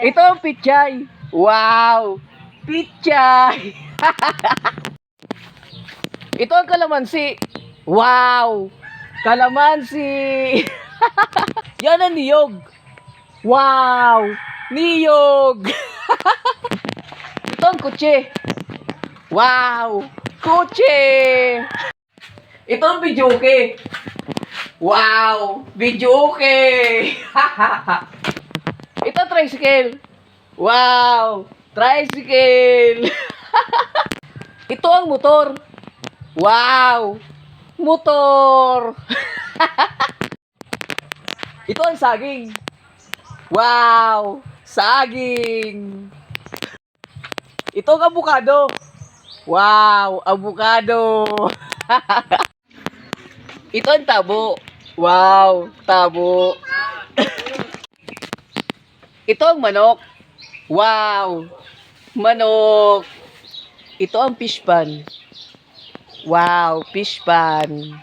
Ito ang pichay. Wow! Pichay! Ito ang kalamansi. Wow! Kalamansi! Yan ang niyog. Wow! Niyog! Ito ang kutse. Wow! Kutse! Ito ang bijuke. Wow! Bijuke! Tricycle. Wow! Tricycle! Ito ang motor. Wow! Motor! Ito ang saging. Wow! Saging! Ito ang abukado. Wow! Abukado! Ito ang tabo. Wow! Tabo! Ito ang manok. Wow! Manok! Ito ang fish pan. Wow! Fish pan.